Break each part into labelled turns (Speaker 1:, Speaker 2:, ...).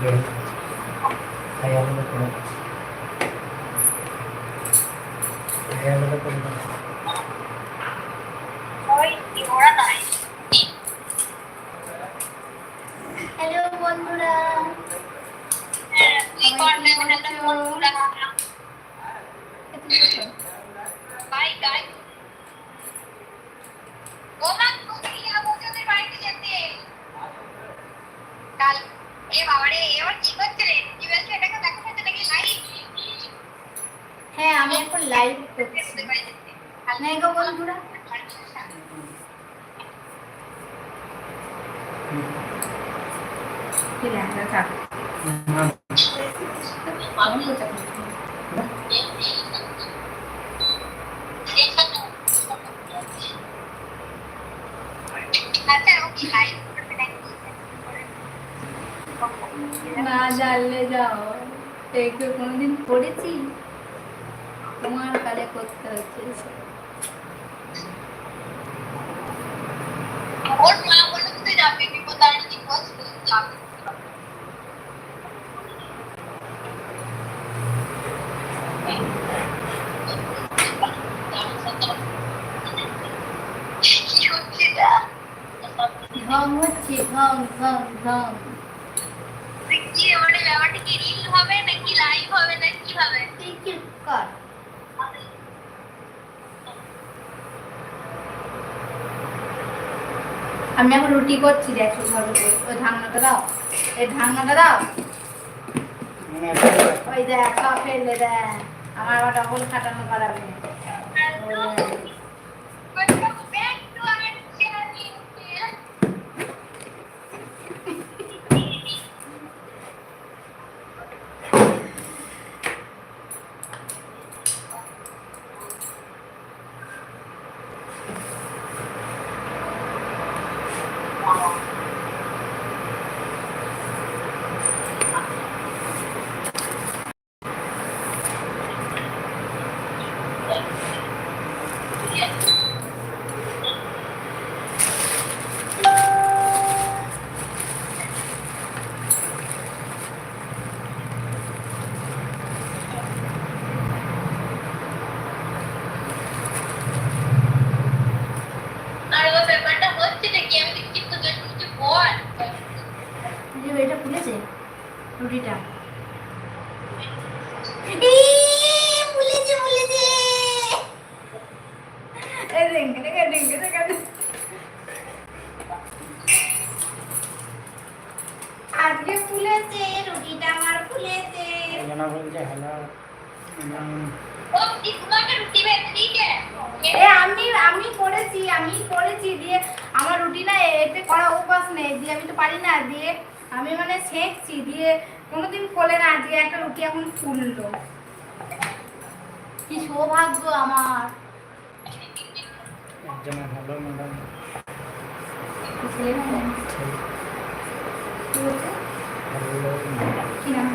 Speaker 1: で、はい、ありが
Speaker 2: とうございま
Speaker 1: す。জানলে যাও। এগুলো কোনোদিন পড়েছি? তোমার কালে করতে হচ্ছে
Speaker 2: কি
Speaker 1: করছি দেখো ঘর ওই ঢাকনাটা দাও। এই ঢাকনাটা দাও। ওই দেখ ফেলে দেখ আমার আবার ডবল খাটানো করাবে। রুটিটা।
Speaker 2: উল্টো কি
Speaker 1: সৌভাগ্য আমার। একজনের হলো ম্যাডাম। কি নাম?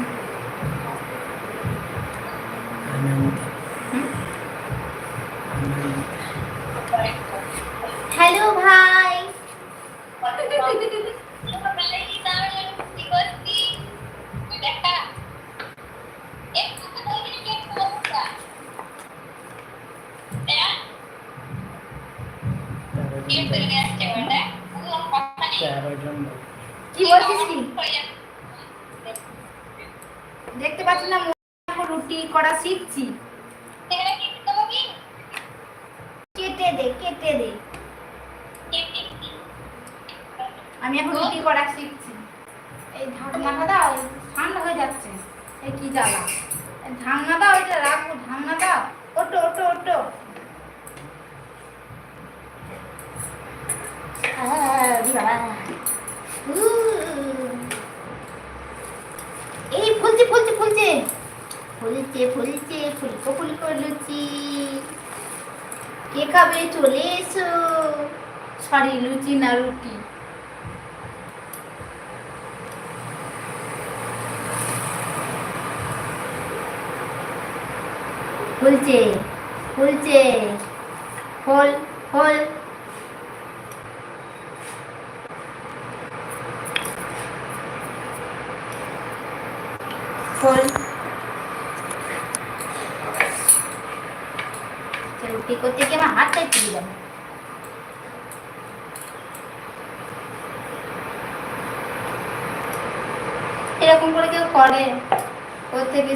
Speaker 1: এ খাবে চলে এসো। সরি লুচি না রুটি? বলছে বলছে ফল ফল।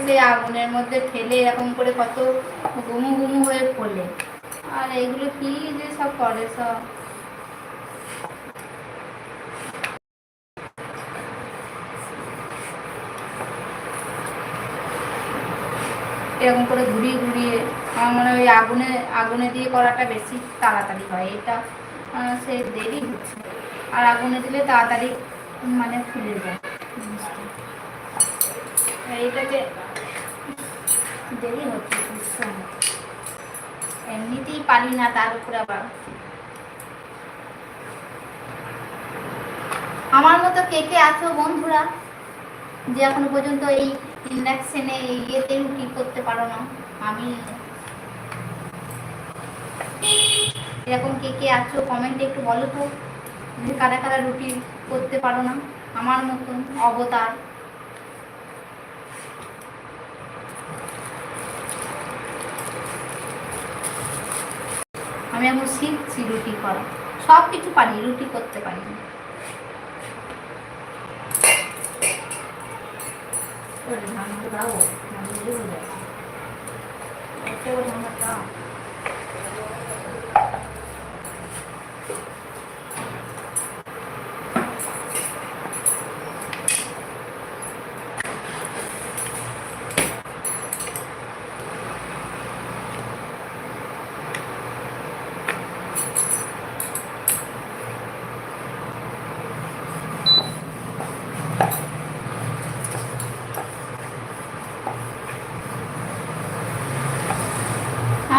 Speaker 1: সেই আগুনের মধ্যে ফেলে এরকম করে কত গুমু গুমু হয়ে ফোলে। আর এগুলো কি যে সব করে সব? এরকম করে ঘুরিয়ে ঘুরিয়ে, আমার মনে ওই আগুনে আগুনে দিয়ে করাটা বেশি তাড়াতাড়ি হয়। এটা সে দেরি হচ্ছে। আর আগুনে দিলে তাড়াতাড়ি মানে ফুলে যায়। জিনিসটা। দেরি হচ্ছে। এমনিতেই পারি না তার উপরে আবার। আমার মতো কে কে আছো বন্ধুরা, যে এখনও পর্যন্ত এই ইন্ডাকশনে ইয়েতে রুটি করতে পারো না? আমি এরকম কে কে আছো কমেন্টে একটু বলো তো কারা কারা রুটি করতে পারো না? আমার মতন অবতার। আমি এখন শিখছি রুটি করা। সব কিছু পারি রুটি করতে পারি দাও ধান দিয়ে হয়ে যাচ্ছে ওকে ওর ধানটা দাও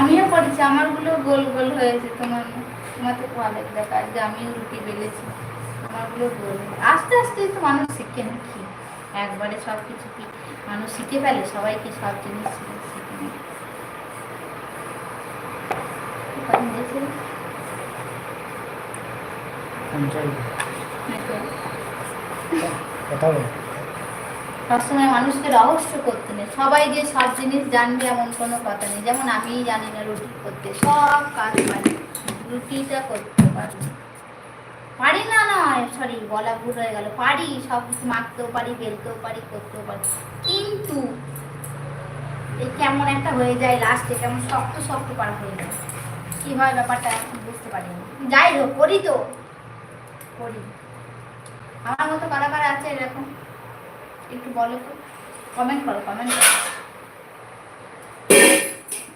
Speaker 1: আমিও করেছি আমারগুলো গোল গোল হয়েছে তোমার তোমার তো ভালো দেখা যে আমিও রুটি বেলেছি আমারগুলো গোল আস্তে আস্তে তো মানুষ শিখে নাকি একবারে সব কিছু কি মানুষ শিখে ফেলে সবাইকে সব জিনিস শিখে শিখে নেয়।
Speaker 3: বল।
Speaker 1: সবসময় মানুষকে রহস্য করতে নেই। সবাই যে সব জিনিস জানবে এমন কোনো কথা নেই। যেমন আমিই জানি না রুটি করতে। সব কাজ পারি। রুটিটা করতে পারি পারি না সরি বলা ভুল হয়ে গেল। পারি, সব কিছু মাখতেও পারি, বেলতেও পারি, করতেও পারি। কিন্তু কেমন একটা হয়ে যায় লাস্টে কেমন শক্ত শক্ত পার হয়ে যায়। কি হয় ব্যাপারটা বুঝতে পারি যাই হোক, করি তো। করি। আমার মতো কারা কারা আছে এরকম? একটু বলো তো। কমেন্ট করো কমেন্ট করো।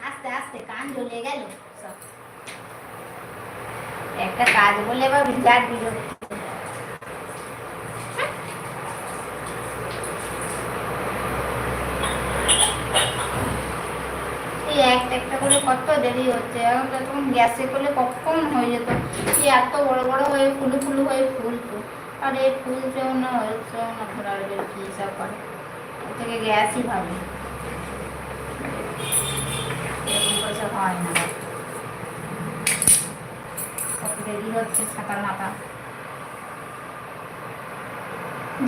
Speaker 1: আস্তে আস্তে, কান জ্বলে গেল। সব। একটা কাজ বলে এবার বিরাট বিরক্তি এই একটা একটা করে কত দেরি হচ্ছে? এখন তখন গ্যাসে করলে কখন হয়ে যেত। এই এত বড় বড় হয়ে ফুলু ফুলু হয়ে ফুলতো আর এই ফুলছেও না হয়েছেও না ঘোরার কি সব করে। থেকে গ্যাসই সব হয় না। কত দেরি হচ্ছে ছাতার মাথা।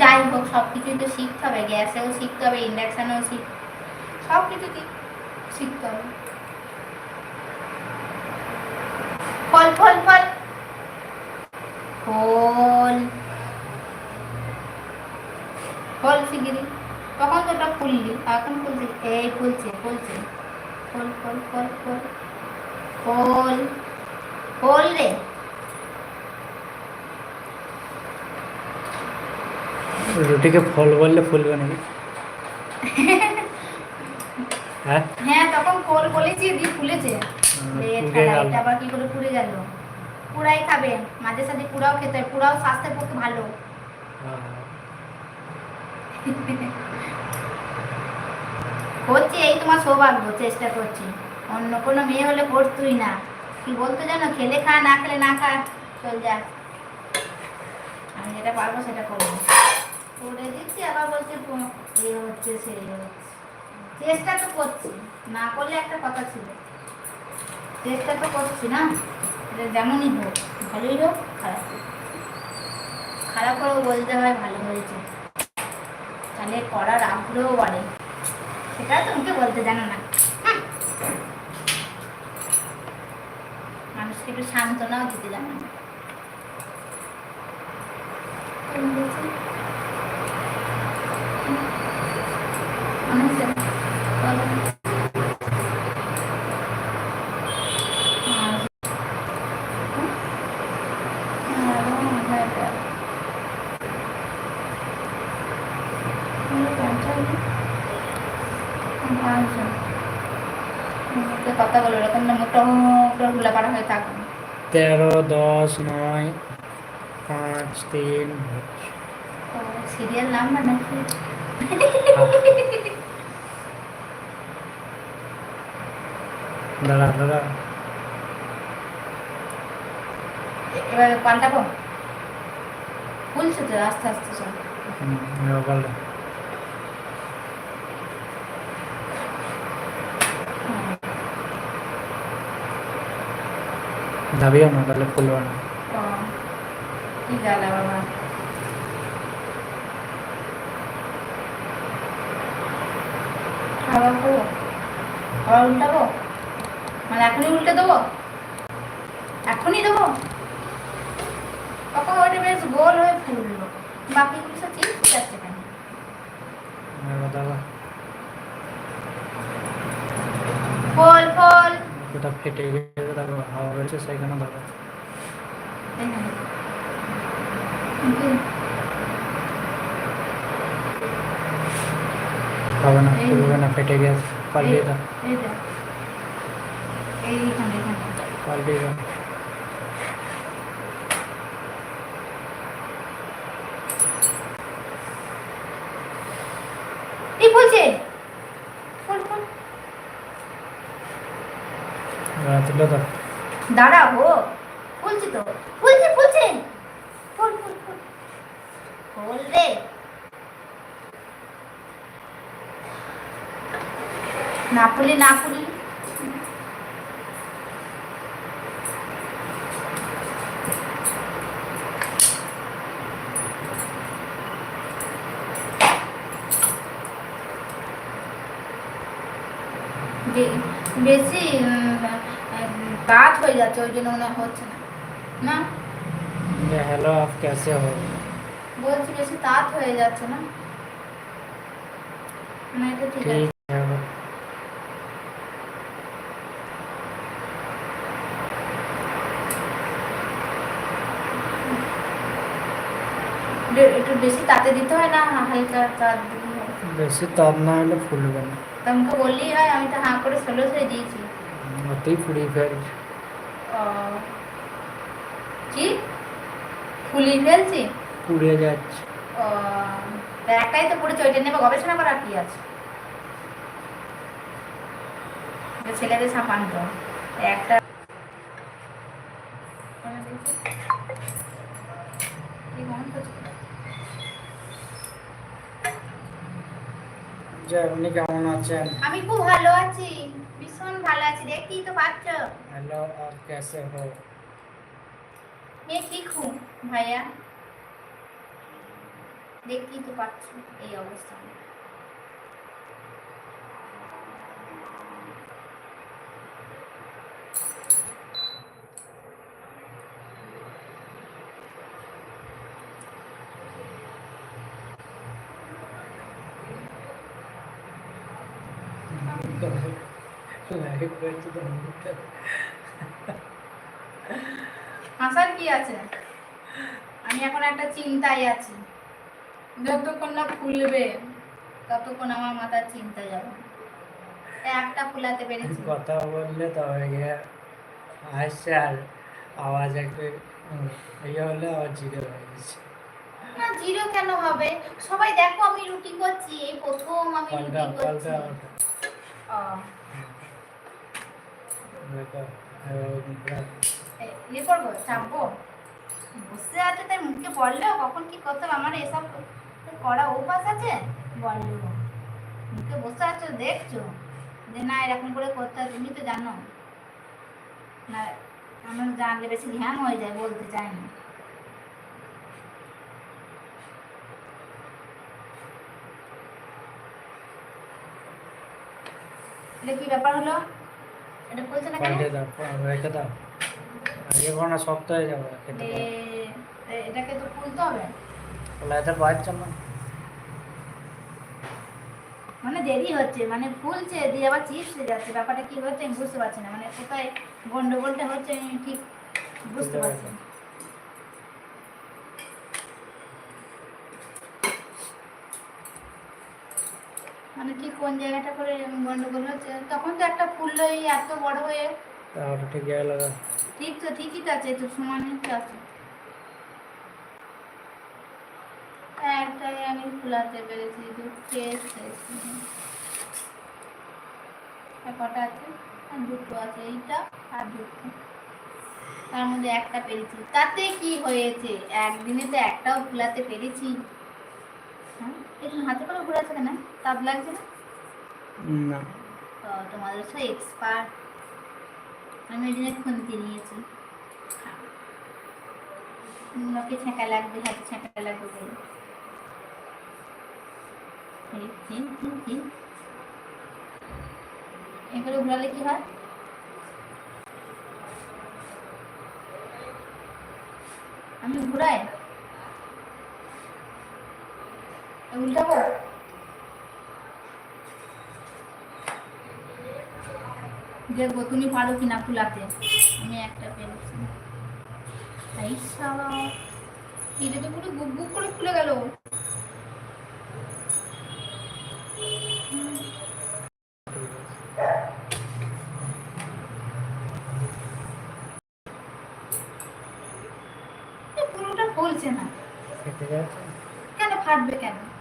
Speaker 1: যাই হোক সব কিছুই তো শিখতে হবে। গ্যাসেও শিখতে হবে, ইন্ডাকশানেও শিখ সব কিছুতেই শিখতে হবে ফল ফল ফল। ফল। ফল শিগগিরি তখন তো ওটা ফুললি এখন ফুলছে এই ফুলছে ফুলছে। ফল ফল ফল ফল। ফল। ফল রে।
Speaker 3: রুটিকে ফল বললে ফুলবে নাকি? হ্যাঁ?
Speaker 1: হ্যাঁ তখন ফল বলেছি দিয়ে ফুলেছে। এটা আবার কি করে পুড়ে গেল? পুরাই খাবে মাঝে সাঝে পুরাও খেতে হয় পুরাও স্বাস্থ্যের পক্ষে ভালো। করছি এই তোমার সৌভাগ্য চেষ্টা করছি। অন্য কোনো মেয়ে হলে করতুই না। কি বলতো জানো? খেলে খা না খেলে না খা চল যা। আমি যেটা পারব সেটা করব। করে দিচ্ছি আবার বলছে এ হচ্ছে সেই হচ্ছে। চেষ্টা তো করছি। না করলে একটা কথা ছিল। চেষ্টা তো করছি না? যেমনই হোক, ভালোই হোক, খারাপ। খারাপ করেও বলতে হয়, ভালো হয়েছে। তাহলে করার আগ্রহ বাড়ে সেটা তোমাকে বলতে জানো না। মানুষকে একটু সান্ত্বনাও দিতে জানো না মানুষে বলো। আর কথা বলো এরকম না মোটা মোটা গুলা পাড়া হয়ে থাকবে
Speaker 3: তেরো দশ নয় পাঁচ তিন
Speaker 1: সিরিয়াল নাম্বার নাকি
Speaker 3: দাঁড়া দাঁড়া
Speaker 1: এবার পাল্টাবো খুলছে তো আস্তে আস্তে সব
Speaker 3: হুম, এবার পাল্টা। দাবিও না তাহলে ফুলবে না
Speaker 1: কি জ্বালা বাবা করব উল্টাবো মানে এখনই উল্টে দেবো এখনই দেবো কখন ওটা বেশ গোল হয়ে ফুললো বাকিগুলো সব যাচ্ছে কেন ফল ফল
Speaker 3: ওটা ফেটে গেছে তারপর হাওয়া বেরোচ্ছে সেখানে দাঁড়া
Speaker 1: এখানে। হুম।
Speaker 3: হবে না
Speaker 1: এই-
Speaker 3: ফুলবে না ফেটে গেছে পাল্টিয়ে দাও
Speaker 1: এই দেখ। এইখানে এইখানে
Speaker 3: পাল্টিয়ে দাও
Speaker 1: এই দাঁড়াবো। ফুলছি তো। ফুলছি ফুলছি। ফুল ফুল রে। না ফুলি না ফুলি। হয়ে যাচ্ছে ওই জন্য মনে হয় হচ্ছে না না
Speaker 3: ये हेलो आप कैसे हो
Speaker 1: বলছি বেশি তাঁত হয়ে যাচ্ছে না না এটা ঠিক আছে
Speaker 3: ठीक है
Speaker 1: বে- একটু বেশি তাতে দিতে হয় না হালকা তাঁত দিতে হয়
Speaker 3: বেশি তাপ না হলে ফুলবে না
Speaker 1: তা আমাকে বললেই হয় আমি তো হাঁ করে ষোলো হয়ে দিয়েছি
Speaker 3: ওতেই ফুড়িয়ে ফেলছে
Speaker 1: ও, কি? ফুলিয়ে ফেলছি?
Speaker 3: পুড়ে যাচ্ছে।
Speaker 1: তো পড়েছে ওইটা নেবে গবেষণা করার কি আছে? ছেলেদের তো। একটা
Speaker 3: আপনি কেমন আছেন?
Speaker 1: আমি খুব ভালো আছি। ভীষণ ভালো আছি দেখতেই তো পাচ্ছ
Speaker 3: हेलो आप कैसे हो
Speaker 1: मैं ठीक हूँ ভাইয়া দেখতেই তো পাচ্ছ এই অবস্থা হাসার কি আছে? আমি এখন একটা চিন্তায় আছি। যতক্ষণ না ফুলবে ততক্ষণ আমার মাথার চিন্তা যাবে। একটা ফুলাতে পেরেছি।
Speaker 3: কথা বললে তবে গিয়ে আসছে আর আওয়াজ একটু ইয়ে হলে আবার জিরে হয়ে গেছে।
Speaker 1: না জিরো কেন হবে? সবাই দেখো আমি রুটি করছি এই প্রথম আমি রুটি করছি। ও, ইয়ে করব, চাপবো। বসে আছে, তাই মুখে বলল, কখন কি করতে হবে আমার এসব করা অভ্যাস আছে? বললেও মুখে বসে আছো, দেখছ? যে না, এরকম করে করতে হবে তুমি তো জানো। না, আমার জানলে বেশি ধ্যান হয়ে যায়, বলতে চাই না। কি ব্যাপার হলো?
Speaker 3: পাল্টে দাও রেখে দাও। আগে কোনো শক্ত হয়ে যাবে খেতে
Speaker 1: এ- এ- এটাকে তো খুলতে হবে।
Speaker 3: লাইটার বাড়ছে না
Speaker 1: মানে দেরি হচ্ছে মানে ফুলছে দিয়ে আবার চিপসে যাচ্ছে। ব্যাপারটা কি হচ্ছে আমি বুঝতে পারছি না। মানে কোথায় গন্ডগোলটা হচ্ছে আমি ঠিক বুঝতে পারছি না। মানে ঠিক কোন জায়গাটা করে গন্ডগোল হচ্ছে? তখন তো একটা ফুললো এই এত বড় হয়ে।
Speaker 3: তাহলে ঠিক গেল
Speaker 1: ঠিক তো ঠিকই তো আছে তো সমানই তো আছে। একটাই আমি ফুলাতে পেরেছি দুটো কটা আছে? আর দুটো আছে এইটা আর দুটো। তার মধ্যে একটা পেরেছি। তাতে কি হয়েছে? একদিনে তো একটাও ফুলাতে পেরেছি। হ্যাঁ? একটু হাতে করে ঘুরাচ্ছে কেন তাপ লাগছে না?
Speaker 3: না।
Speaker 1: তো তোমাদের তো এক্সপার্ট আমি ওই জন্য খুন্তি নিয়েছি। আমাকে ছ্যাঁকা লাগবে হাতে ছ্যাঁকা লাগবে বলে। এগুলো ঘোরালে কি হয়? আমি ঘুরাই উল্টাবো দেখব তুমি পারো কিনা ফুলাতে? আমি একটা পেরেছি সালা এটা তো পুরো গুপ গুপ করে খুলে গেল। পুরোটা খুলছে না
Speaker 3: খেতে যাচ্ছে
Speaker 1: কেন ফাটবে কেন
Speaker 3: চাপলে খেতে যাচ্ছে
Speaker 1: তুলে দেবো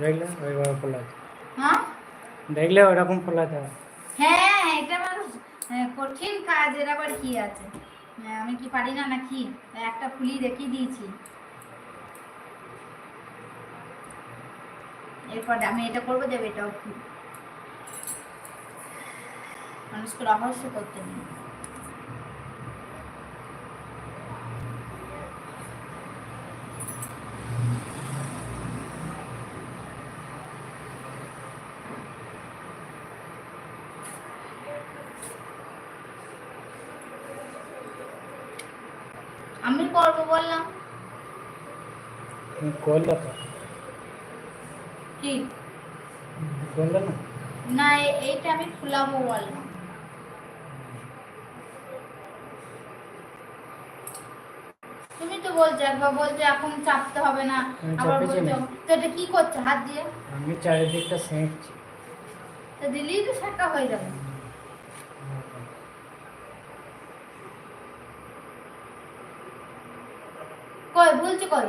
Speaker 3: দেখলে ওইভাবে ফোলাতে।
Speaker 1: হ্যাঁ?
Speaker 3: দেখলে ওইরকম ফোলাতে হয়।
Speaker 1: হ্যাঁ এটা মানুষ কঠিন কাজ এর আবার কি আছে? হ্যাঁ, আমি কি পারি না নাকি? একটা ফুলি দেখিয়ে দিয়েছি। এরপর আমি এটা করব দেবে এটাও ফুল মানুষকে রহস্য করতে নেই। আমি করব বললাম।
Speaker 3: তুমি করলে তো।
Speaker 1: কি?
Speaker 3: করলে না?
Speaker 1: না এইটা আমি ফুলাবো বললাম তুমি তো বলছো একবার বলছো এখন চাপতে হবে না আবার বলছো। তো এটা কি করছ হাত দিয়ে?
Speaker 3: আমি চারিদিকটা সেঁকছি।
Speaker 1: তো দিলেই তো শাখা হয়ে যাবে। কই বলছে কই?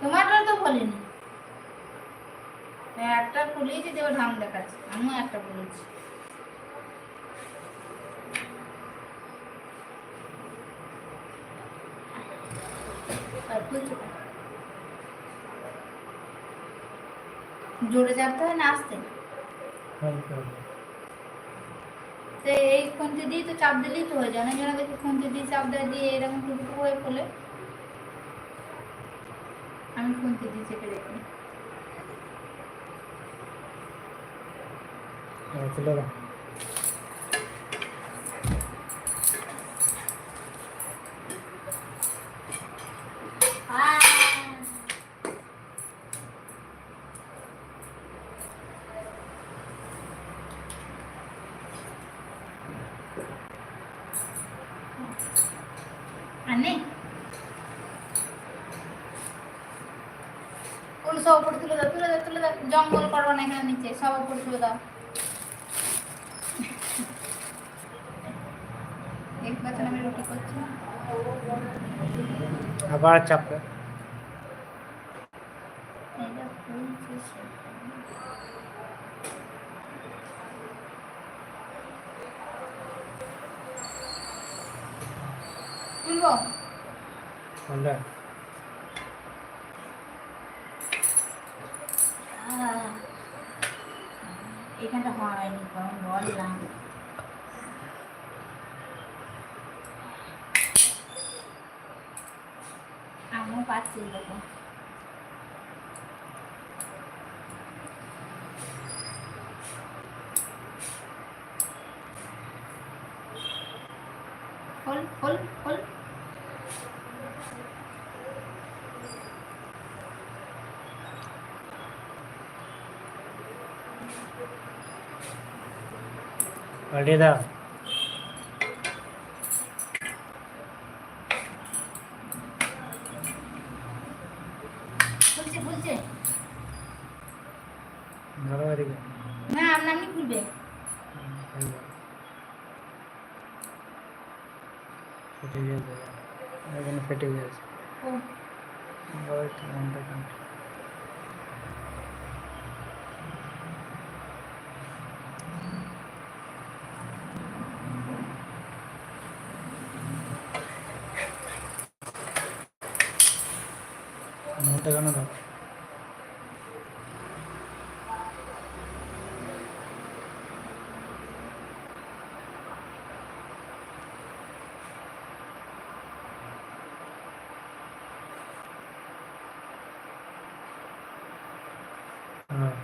Speaker 1: তোমারটা তো বলিনি। একটা খুলেছি দেবো ঢাম দেখাচ্ছে। আমিও একটা বলেছি আর খুলছো কই? জোরে চাপতে হয় না, আসতে। তো এই খুন্তি দিয়ে তো চাপ দিলেই তো হয়ে যায়। অনেক জনে দেখি খুন্তি দিয়ে চাপ দেয়, দিয়ে এরকম টুকটুকু হয়ে পড়লে আমি খুন্তি দিয়ে চেপে দেখি। নেই ফুল সব উপরে তুলে দাও তুলে দাও তুলে দাও জঙ্গল করব না এখানে নিচে সব উপরে তুলে দাও পাচ্ছেন আমি রুটি করছি
Speaker 3: আবার চাপবে
Speaker 1: এইটা ফুলছে সেটা। তুলবো
Speaker 3: হলে
Speaker 1: আহ এখানটা হয়নি কারণ বললাম আমিও পাচ্ছি দেখো খোল খোল খোল
Speaker 3: Valera.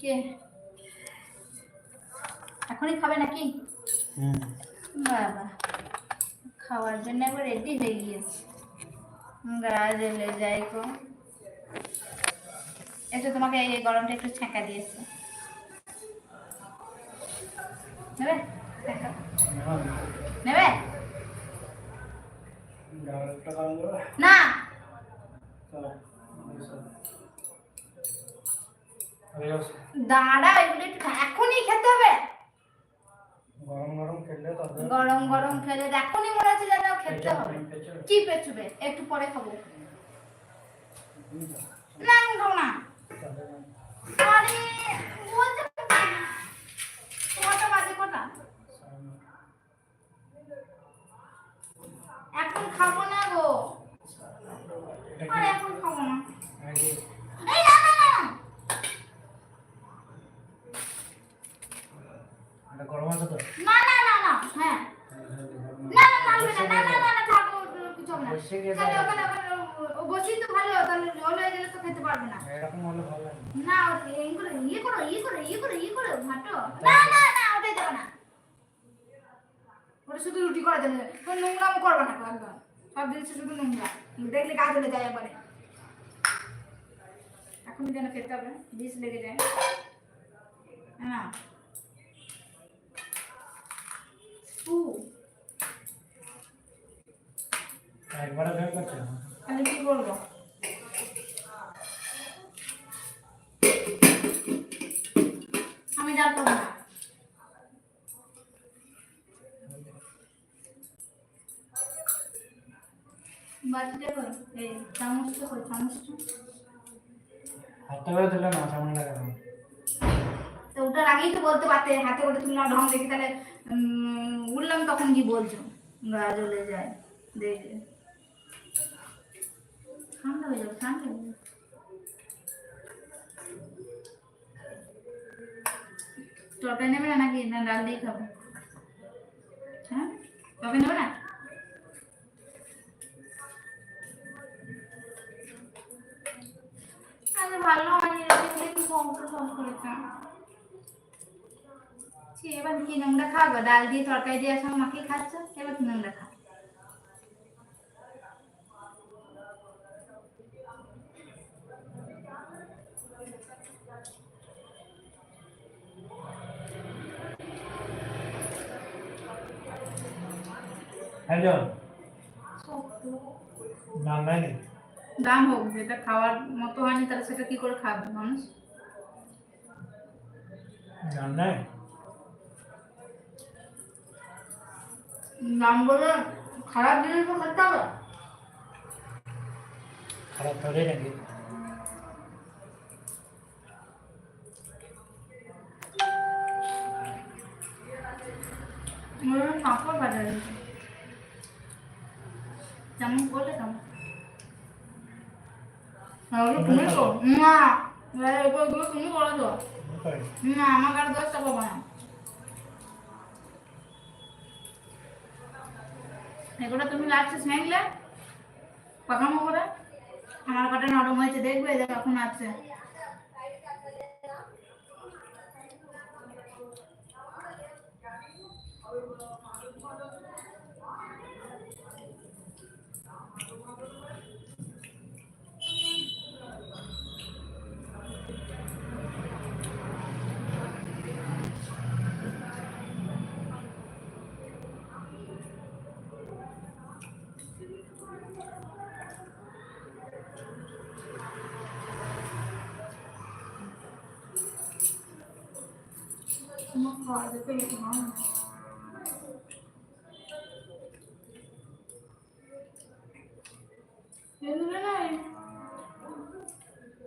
Speaker 1: কে? এখনই খাবে নাকি? বাবা খাওয়ার জন্য একবার রেডি হয়ে গিয়েছে। গা জ্বলে যাই কো এটা তোমাকে এই গরমটা একটু ছ্যাঁকা দিয়েছে। নেবে? নেবে? না? দাঁড়া এগুলো একটু এখনই খেতে হবে।
Speaker 3: গরম গরম খেলে তো
Speaker 1: গরম গরম খেলে এখনই মনে হচ্ছে যেন খেতে হবে। কি পেছবে একটু পরে খাব। না না আরে বলতে না। না না ওটাই দেবো না। ওটা শুধু রুটি করা যাবে তো নোংরামো করবে না একদম সব শুধু নোংরা। দেখলে কাজ হলে যায় একবারে। এখন যেন খেতে হবে বিষ লেগে যায়। হ্যাঁ
Speaker 3: একবারে
Speaker 1: তাহলে কি করব? বাটিটা কই এই চামচটা কই চামচটা?
Speaker 3: হাতে করে দিলে না সামনে লাগে
Speaker 1: তো ওটার আগেই তো বলতে পারতে হাতে করে তুমি না ঢং দেখি তাহলে উঠলাম তখন কি বলছো? গা জ্বলে যায় দেখে। ঠান্ডা হয়ে যাবে ঠান্ডা হয়ে যাবে। তরকারি নেবে না নাকি? না ডাল দিয়ে খাব। হ্যাঁ? তরকারি নেবে না? তাহলে ভালো হয়নি রোদে দিলে তো এবার কি নোংরা খাওয়া ডাল দিয়ে তরকারি দিয়ে আসা মাকে খাচ্ছ? এবার কি নোংরা খা হ্যালো
Speaker 3: না নাই।
Speaker 1: দাম হোক যেটা খাওয়ার মতো হয়নি তাহলে সেটা কি করে খাবে মানুষ?
Speaker 3: দাম
Speaker 1: বলে খারাপ জিনিস তো খেতে হবে।
Speaker 3: খারাপ ধরে নাকি?
Speaker 1: কাপড় বাজারে। যেমন করলে তেমন। তুমি তো না এবারে ওগুলো তুমি করে তো না আমার কাছে দশ টাকা বানা এগুলো তুমি লাগছে স্নেকলে পাকামো করে আমার কাটা নরম হয়েছে দেখবে দেখ এখন আছে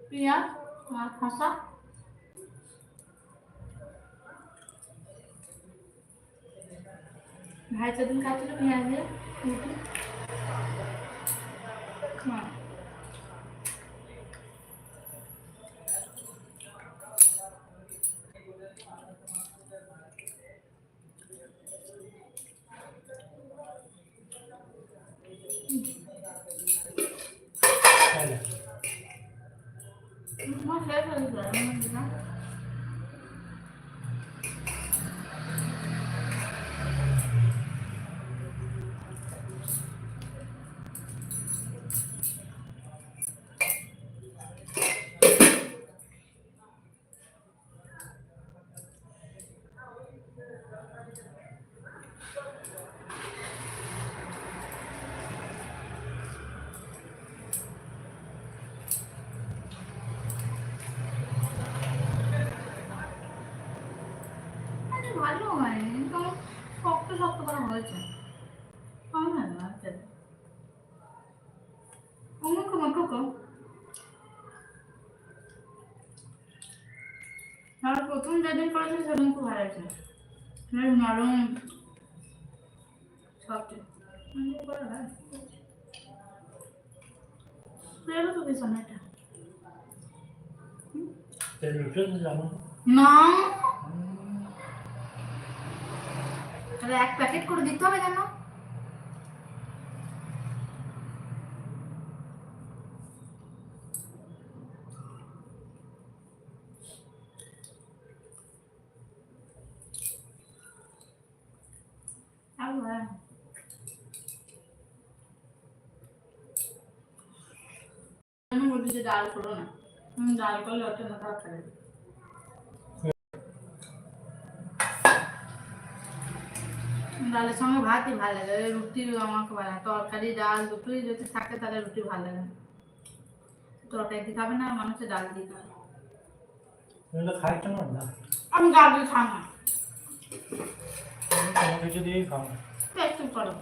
Speaker 1: পেঁয়াজ আর খসা ভাই সেদিন খাচ্ছিল পেঁয়াজ দিয়ে রুটি। হ্যাঁ। তোমার শেষ হয়ে গেল, আমার দিদা। আরে ভালো হয়নি কিন্তু শক্ত শক্ত করে হয়েছে। আমার ভালো লাগছে অমুক অমুক আর প্রথম যেদিন করেছিল সেদিন খুব ভালো হয়েছে। বেশ নরম তো
Speaker 3: তেল উঠে
Speaker 1: না তাহলে এক প্যাকেট করে দিতে হবে কেন? বলছি ডাল করো না। ডাল করলে ওটা মাথা খাবে ডালের সঙ্গে ভাতই ভালো লাগে। ওই রুটি আমাকে ভালো লাগে তরকারি ডাল দুটোই যদি থাকে তাহলে রুটি ভালো লাগে তরকারি দিয়ে খাবে না মানুষের ডাল দিয়ে খাবে আমি ডাল দিয়ে খাই না
Speaker 3: খাও। না
Speaker 1: করো।